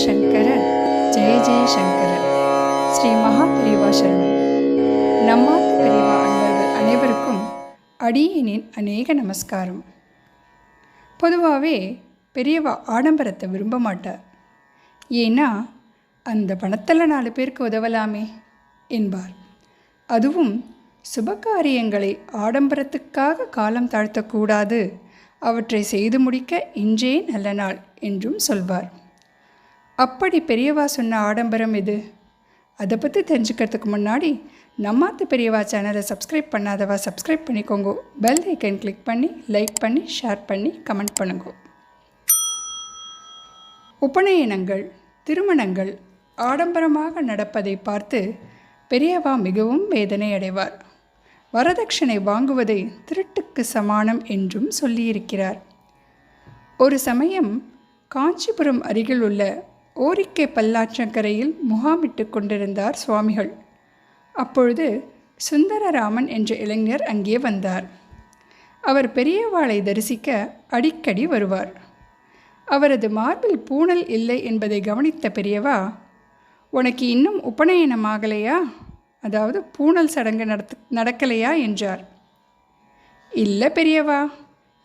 சங்கர ஜெய ஜெய சங்கர ஸ்ரீ மகா பெரியவா சரணம். நம்மாத்து பெரியவா அன்பர்கள் அனைவருக்கும் அடியேனின் அநேக நமஸ்காரம். பொதுவாகவே பெரியவா ஆடம்பரத்தை விரும்ப மாட்டார். ஏன்னா அந்த பணத்தில் நாலு பேருக்கு உதவலாமே என்பார். அதுவும் சுபகாரியங்களை ஆடம்பரத்துக்காக காலம் தாழ்த்தக்கூடாது. அவற்றை செய்து முடிக்க இன்றே நல்ல நாள் என்றும் சொல்வார். அப்படி பெரியவா சொன்ன ஆடம்பரம் இது அதை பற்றி தெரிஞ்சுக்கிறதுக்கு முன்னாடி நம்மாத்து பெரியவா சேனலை சப்ஸ்கிரைப் பண்ணாதவா சப்ஸ்கிரைப் பண்ணிக்கோங்க. பெல் ஐக்கன் கிளிக் பண்ணி லைக் பண்ணி ஷேர் பண்ணி கமெண்ட் பண்ணுங்க. உபநயனங்கள் திருமணங்கள் ஆடம்பரமாக நடப்பதை பார்த்து பெரியவா மிகவும் வேதனை அடைவார் வரதட்சணை வாங்குவதை திருட்டுக்கு சமானம் என்றும் சொல்லியிருக்கிறார். ஒரு சமயம் காஞ்சிபுரம் அருகில் உள்ள ஓரிக்கை பல்லாற்றங்கரையில் முகாமிட்டு கொண்டிருந்தார் சுவாமிகள். அப்பொழுது சுந்தரராமன் என்ற இளைஞர் அங்கே வந்தார். அவர் பெரியவாளை தரிசிக்க அடிக்கடி வருவார். அவரது மார்பில் பூணல் இல்லை என்பதை கவனித்த பெரியவா உனக்கு இன்னும் உபநயனமாகலையா அதாவது பூணல் சடங்கு நடத்து நடக்கலையா? என்றார். இல்லை பெரியவா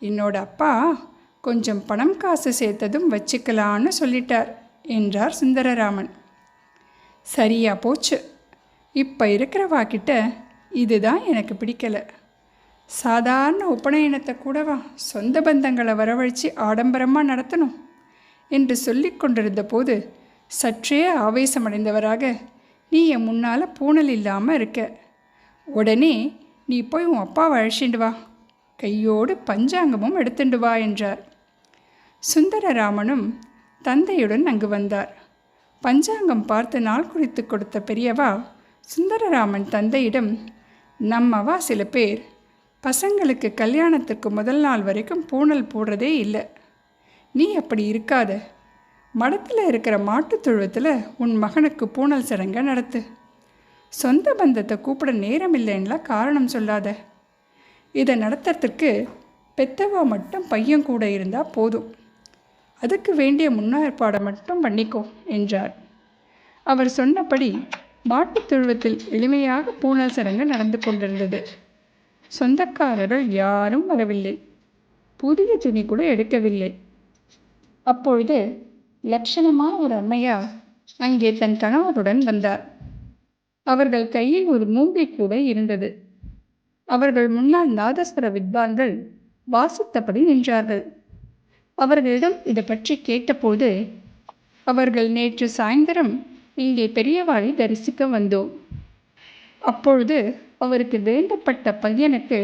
என்னோட அப்பா கொஞ்சம் பணம் காசு சேர்த்ததும் வச்சுக்கலான்னு சொல்லிட்டார். என்றார் சுந்தரராமன். சரியா போச்சு. இப்போ இருக்கிறவா கிட்ட இதுதான் எனக்கு பிடிக்கலை. சாதாரண உபநயனத்தை கூடவா சொந்த பந்தங்களை வரவழைச்சு ஆடம்பரமாக நடத்தணும் என்று சொல்லி கொண்டிருந்த போது சற்றே ஆவேசமடைந்தவராக நீ என் முன்னால் பூணல் இல்லாமல் இருக்க. உடனே நீ போய் உன் அப்பாவை அழைச்சிண்டு வா. கையோடு பஞ்சாங்கமும் எடுத்துண்டு வா என்றார். சுந்தரராமனும் தந்தையுடன் அங்கு வந்தார். பஞ்சாங்கம் பார்த்து நாள் குறித்து கொடுத்த பெரியவா சுந்தரராமன் தந்தையிடம் நம்மவா சில பேர் பசங்களுக்கு கல்யாணத்துக்கு முதல் நாள் வரைக்கும் பூணல் போடுறதே இல்லை. நீ அப்படி இருக்காத. மடத்தில் இருக்கிற மாட்டுத் தொழுவத்தில் உன் மகனுக்கு பூணல் சடங்கை நடத்து. சொந்த பந்தத்தை கூப்பிட நேரம் இல்லைன்னா காரணம் சொல்லாத. இதை நடத்துறதுக்கு பெத்தவா மட்டும் பையன் கூட இருந்தால் போதும். அதுக்கு வேண்டிய முன்னேற்பாடை மட்டும் பண்ணிக்கோ என்றார். அவர் சொன்னபடி மாட்டுத் தொழுவத்தில் எளிமையாக பூனல் சடங்கு நடந்து கொண்டிருந்தது. சொந்தக்காரர்கள் யாரும் வரவில்லை. புதிய துணி கூட எடுக்கவில்லை. அப்பொழுது லட்சணமாக ஒரு அம்மையார் அங்கே தன் கணவருடன் வந்தார். அவர்கள் கையில் ஒரு மூங்கை கூட இருந்தது. அவர்கள் முன்னால் நாதஸ்வர வித்வான்கள் வாசித்தபடி நின்றார்கள். அவர்களிடம் இதை பற்றி கேட்டபோது அவர்கள் நேற்று சாயந்தரம் இங்கே பெரியவாளை தரிசிக்க வந்தோம். அப்பொழுது அவருக்கு வேண்டப்பட்ட பையனுக்கு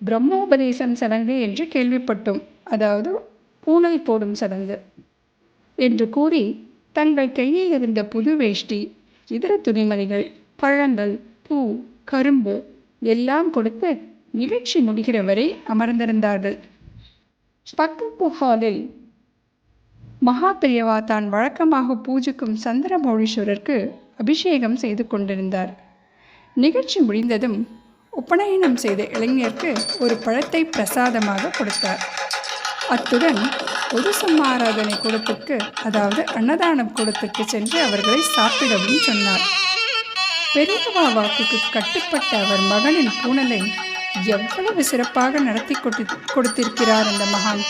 பிரம்மோபதேசம் சடங்கு என்று கேள்விப்பட்டோம். அதாவது பூனை போடும் சடங்கு என்று கூறி தங்கள் கையில் இருந்த புது வேஷ்டி இதர துணிமணிகள் பழங்கள் பூ கரும்பு எல்லாம் கொடுத்து நிகழ்ச்சி முடிகிற வரை அமர்ந்திருந்தார்கள். பக்கத்து ஹாலில் தான் வழக்கமாக பூஜிக்கும் சந்திரமௌழீஸ்வரருக்கு அபிஷேகம் செய்து கொண்டிருந்தார். நிகழ்ச்சி முடிந்ததும் உபநயனம் செய்த இளைஞருக்கு ஒரு பழத்தை பிரசாதமாக கொடுத்தார். அத்துடன் பொது சம்மாராதனை கூடத்திற்கு அதாவது அன்னதானம் கூடத்திற்கு சென்று அவர்களை சாப்பிடவும் சொன்னார். பெரியவா வாக்குக்கு கட்டுப்பட்ட அவர் மகனின் பூனலை எவ்வளவு சிறப்பாக நடத்தி கொடு கொடுத்திருக்கிறார் அந்த மகான்.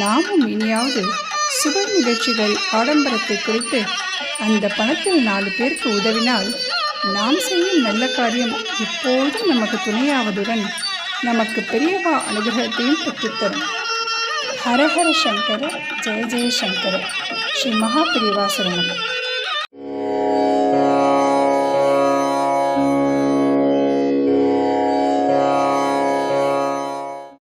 நாமும் இனியாவது சுப நிகழ்ச்சிகள் ஆடம்பரத்தை குறித்து அந்த பணத்தில் நாலு பேருக்கு உதவினால் நாம் செய்யும் நல்ல காரியம் இப்போது நமக்கு துணையாவதுடன் நமக்கு பெரியவா அனுகிரகத்தையும் பெற்றுத்தரும். ஹரஹர சங்கர ஜெய ஜெயசங்கர ஸ்ரீ மகாபிரிவா